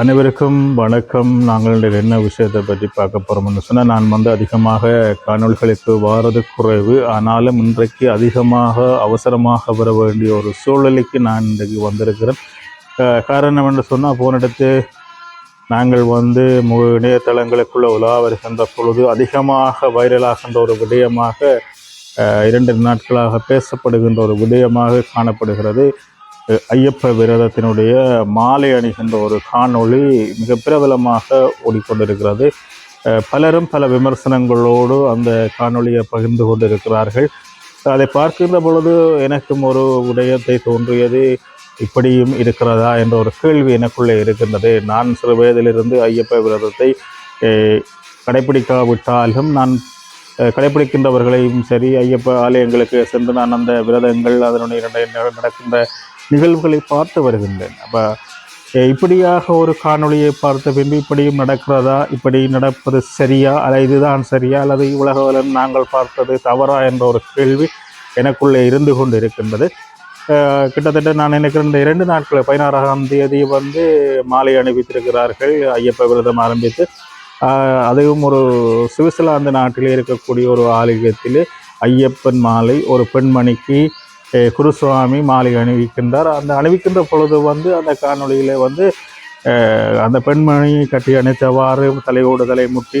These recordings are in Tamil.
அனைவருக்கும் வணக்கம். நாங்கள் என்ன விஷயத்தை பற்றி பார்க்க போகிறோம்னு சொன்னால் நான் வந்து அதிகமாக காணொலிகளுக்கு வாரது குறைவு. ஆனாலும் இன்றைக்கு அதிகமாக அவசரமாக வர வேண்டிய ஒரு சூழ்நிலைக்கு நான் இன்றைக்கு வந்திருக்கிறேன். காரணம் என்று சொன்னால் போனிடத்து நாங்கள் வந்து மு இணையதளங்களுக்குள்ள உலா வருகின்ற பொழுது அதிகமாக வைரலாகின்ற ஒரு விடயமாக இரண்டு நாட்களாக பேசப்படுகின்ற ஒரு விடயமாக காணப்படுகிறது. ஐயப்ப விரதத்தினுடைய மாலை அணிகின்ற ஒரு காணொளி மிக பிரபலமாக ஓடிக்கொண்டிருக்கிறது. பலரும் பல விமர்சனங்களோடு அந்த காணொளியை பகிர்ந்து கொண்டிருக்கிறார்கள். அதை பார்க்கின்ற பொழுது எனக்கும் ஒரு உடயத்தை தோன்றியது இப்படியும் இருக்கிறதா என்ற ஒரு கேள்வி எனக்குள்ளே இருக்கின்றது. நான் சிறு வயதிலிருந்து ஐயப்ப விரதத்தை கடைபிடிக்காவிட்டாலும் கடைப்பிடிக்காவிட்டாலும் நான் கடைபிடிக்கின்றவர்களையும் கடைப்பிடிக்கின்றவர்களையும் சரி ஐயப்ப ஆலயங்களுக்கு சென்று நான் அந்த விரதங்கள் அதனுடைய நடக்கின்ற நிகழ்வுகளை பார்த்து வருகின்றேன். அப்போ இப்படியாக ஒரு காணொளியை பார்த்த பின்பு இப்படியும் நடக்கிறதா? இப்படி நடப்பது சரியா? அல்ல இதுதான் சரியா? அல்லது உலகம் நாங்கள் பார்த்தது தவறா என்ற ஒரு கேள்வி எனக்குள்ளே இருந்து கொண்டு இருக்கின்றது கிட்டத்தட்ட நான் நினைக்கிறேன் இந்த இரண்டு நாட்கள் பதினாறாம் தேதி வந்து மாலை அணிவித்திருக்கிறார்கள் ஐயப்ப விரதம் ஆரம்பித்து. அதுவும் ஒரு சுவிட்சர்லாந்து நாட்டில் இருக்கக்கூடிய ஒரு ஆலயத்தில் ஐயப்பன் மாலை ஒரு பெண்மணிக்கு குருசுவாமி மாலை அணிவிக்கின்றார். அந்த அணிவிக்கின்ற பொழுது வந்து அந்த காணொலியில் வந்து அந்த பெண்மணி கட்டி அணைத்தவாறு தலையோடு தலை முட்டி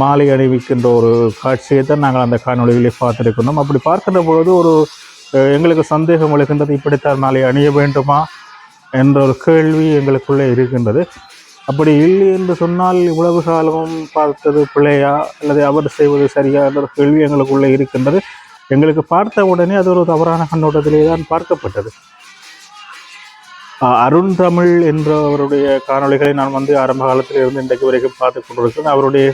மாலை அணிவிக்கின்ற ஒரு காட்சியை தான் நாங்கள் அந்த காணொலிகளை பார்த்துருக்கணும் அப்படி பார்க்கின்ற பொழுது ஒரு எங்களுக்கு சந்தேகம் எழுகின்றது இப்படித்தான் நாளை அணிய வேண்டுமா என்ற ஒரு கேள்வி எங்களுக்குள்ளே இருக்கின்றது. அப்படி இல்லை என்று சொன்னால் இவ்வளவு காலமும் பார்த்தது பிள்ளையா அல்லது அவர் செய்வது சரியா என்ற ஒரு கேள்வி எங்களுக்குள்ளே இருக்கின்றது. எங்களுக்கு பார்த்த உடனே அது ஒரு தவறான கண்ணோட்டத்திலே தான் பார்க்கப்பட்டது அருண் தமிழ் என்ற அவருடைய காணொளிகளை நான் வந்து ஆரம்ப காலத்தில் இருந்து இன்றைக்கு வரைக்கும் பார்த்து கொண்டிருக்கிறேன். அவருடைய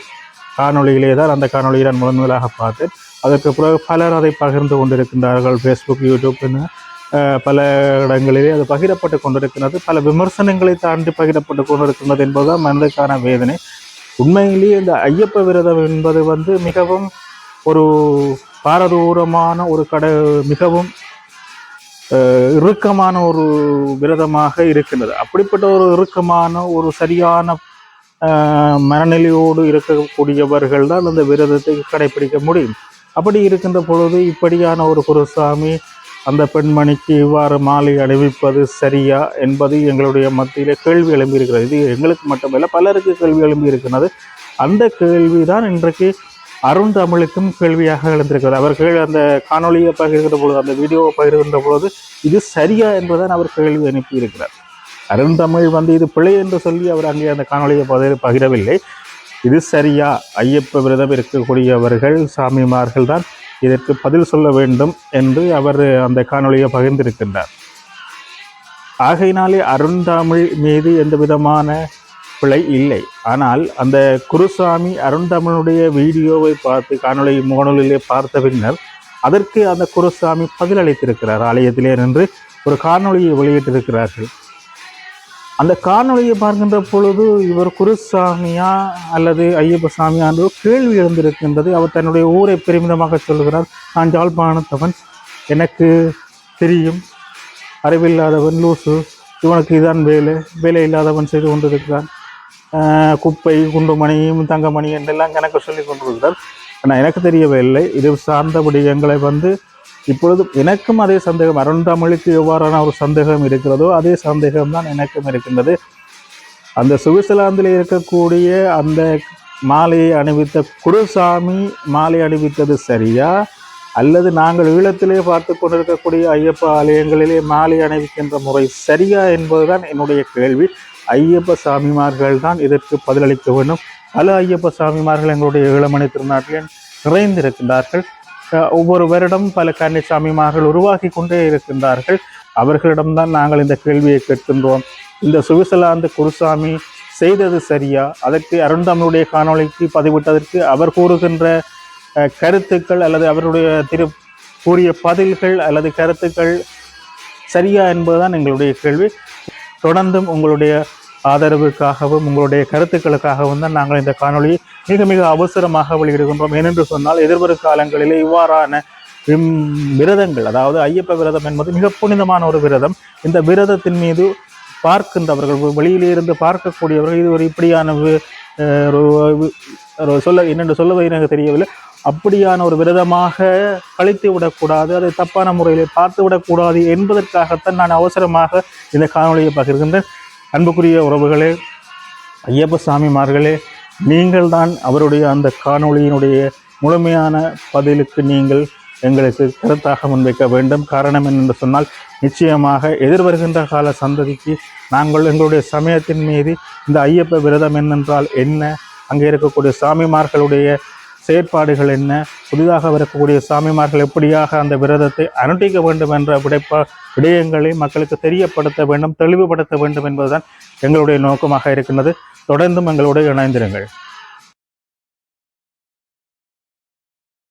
காணொளிகளே தான் அந்த காணொளியை நான் முதன் முதலாக பார்த்தேன். அதற்கு பிறகு பலர் அதை பகிர்ந்து கொண்டிருக்கின்றார்கள். ஃபேஸ்புக் யூடியூப் என பல இடங்களிலே அது பகிரப்பட்டு கொண்டிருக்கிறது. பல விமர்சனங்களை தாண்டி பகிரப்பட்டு கொண்டிருக்கிறது என்பதுதான் மனதுக்கான வேதனை. உண்மையிலேயே இந்த ஐயப்ப விரதம் என்பது வந்து மிகவும் ஒரு பாரதூரமான ஒரு கட மிகவும் இறுக்கமான ஒரு விரதமாக இருக்கின்றது. அப்படிப்பட்ட ஒரு இறுக்கமான ஒரு சரியான மனநிலையோடு இருக்கக்கூடியவர்கள் தான் அந்த விரதத்தை கடைபிடிக்க முடியும். அப்படி இருக்கின்ற பொழுது இப்படியான ஒரு குருசாமி அந்த பெண்மணிக்கு இவ்வாறு மாலை அணிவிப்பது சரியா என்பது எங்களுடைய மத்தியில் கேள்வி எழும்பியிருக்கிறது. இது எங்களுக்கு மட்டுமல்ல பலருக்கு கேள்வி எழும்பி இருக்கிறது அந்த கேள்விதான் இன்றைக்கு அருண் தமிழுக்கும் கேள்வியாக எழுந்திருக்கிறது அவர்கள் அந்த காணொலியை பகிர்கின்ற பொழுது அந்த வீடியோவை பகிர்கின்ற பொழுது இது சரியா என்பதான் அவர் கேள்வி அனுப்பியிருக்கிறார் அருண் தமிழ் வந்து இது பிழை என்று சொல்லி அவர் அங்கே அந்த காணொலியை பகிர பகிரவில்லை. இது சரியா? ஐயப்ப விரதம் இருக்கக்கூடியவர்கள் சாமிமார்கள் தான் இதற்கு பதில் சொல்ல வேண்டும் என்று அவர் அந்த காணொலியை பகிர்ந்திருக்கின்றார். ஆகையினாலே அருண்தமிழ் மீது எந்த விதமான பிழை இல்லை. ஆனால் அந்த குருசாமி அருண்தமிழுடைய வீடியோவை பார்த்து காணொலி முகநூலிலே பார்த்த பின்னர் அதற்கு அந்த குருசாமி பதிலளித்திருக்கிறார் ஆலயத்திலே நின்று ஒரு காணொலியை வெளியிட்டிருக்கிறார்கள். அந்த காணொலியை பார்க்கின்ற பொழுது இவர் குருசாமியா அல்லது ஐயப்ப சாமியா என்ற கேள்வி எழுந்திருக்கின்றது. அவர் தன்னுடைய ஊரை பெருமிதமாக சொல்கிறார். நான் ஜாழ்ப்பாணத்தவன். எனக்கு தெரியும். அறிவில்லாதவன் லூசு. இவனுக்கு இதான் வேலை. வேலை இல்லாதவன் செய்து கொண்டிருக்கிறான். குப்பை குண்டுமணியும் தங்கமணி என்றெல்லாம் கணக்கு சொல்லி கொண்டிருந்தார் ஆனால் எனக்கு தெரியவே இல்லை. இது சார்ந்த விடயங்களை வந்து இப்பொழுது எனக்கும் அதே சந்தேகம். அருண்தமிழுக்கு எவ்வாறான ஒரு சந்தேகம் இருக்கிறதோ அதே சந்தேகம் தான் எனக்கும் இருக்கின்றது. அந்த சுவிட்சர்லாந்தில் இருக்கக்கூடிய அந்த மாலையை அணிவித்த குருசாமி மாலை அணிவித்தது சரியா? அல்லது நாங்கள் ஈழத்திலே பார்த்து கொண்டிருக்கக்கூடிய ஐயப்ப ஆலயங்களிலே மாலை அணிவிக்கின்ற முறை சரியா என்பதுதான் என்னுடைய கேள்வி. ஐயப்ப சாமிமார்கள் தான் இதற்கு பதிலளிக்க வேண்டும். பல ஐயப்ப சாமிமார்கள் எங்களுடைய ஈழமணி திருநாட்டிலே நிறைந்திருக்கின்றார்கள். ஒவ்வொரு வருடம் பல கன்னிசாமிமார்கள் உருவாகி கொண்டே இருக்கின்றார்கள். அவர்களிடம்தான் நாங்கள் இந்த கேள்வியை கேட்கின்றோம். இந்த சுவிட்சர்லாந்து குருசாமி செய்தது சரியா? அதற்கு அருண்தமிழுடைய காணொளிக்கு பதிவிட்டதற்கு அவர் கூறுகின்ற கருத்துக்கள் அல்லது அவருடைய திரு கூறிய பதில்கள் அல்லது கருத்துக்கள் சரியா என்பதுதான் எங்களுடைய கேள்வி. தொடர்ந்தும் உங்களுடைய ஆதரவுக்காகவும் உங்களுடைய கருத்துக்களுக்காகவும் தான் நாங்கள் இந்த காணொளியை மிக மிக அவசரமாக வெளியிடுகின்றோம். ஏனென்று சொன்னால் எதிர்வரும் காலங்களிலே இவ்வாறான இம் விரதங்கள் அதாவது ஐயப்ப விரதம் என்பது மிக புனிதமான ஒரு விரதம். இந்த விரதத்தின் மீது பார்க்கின்றவர்கள் வெளியிலிருந்து பார்க்கக்கூடியவர்கள் இது ஒரு இப்படியான ஒரு சொல்ல என்னென்று சொல்லுவது எனக்கு தெரியவில்லை. அப்படியான ஒரு விரதமாக கழித்து விடக்கூடாது அதை தப்பான முறையில் பார்த்து விடக்கூடாது என்பதற்காகத்தான் நான் அவசரமாக இந்த காணொளியை பகிர்கின்றேன். அன்புக்குரிய உறவுகளே ஐயப்ப சாமிமார்களே நீங்கள் தான் அவருடைய அந்த காணொளியினுடைய முழுமையான பதிலுக்கு நீங்கள் எங்களுக்கு கருத்தாக முன்வைக்க வேண்டும். காரணம் என்னென்று சொன்னால் நிச்சயமாக எதிர்வருகின்ற கால சந்ததிக்கு நாங்கள் எங்களுடைய சமயத்தின் மீது இந்த ஐயப்ப விரதம் என்னென்றால் என்ன? அங்கே இருக்கக்கூடிய சாமிமார்களுடைய செயற்பாடுகள் என்ன? புதிதாக வரக்கூடிய சாமிமார்கள் எப்படியாக அந்த விரதத்தை அனுட்டிக்க வேண்டும் என்ற விடைப்பா விடயங்களை மக்களுக்கு தெரியப்படுத்த வேண்டும் தெளிவுபடுத்த வேண்டும் என்பதுதான் எங்களுடைய நோக்கமாக இருக்கின்றது. தொடர்ந்தும் எங்களோடு இணைந்திருங்கள்.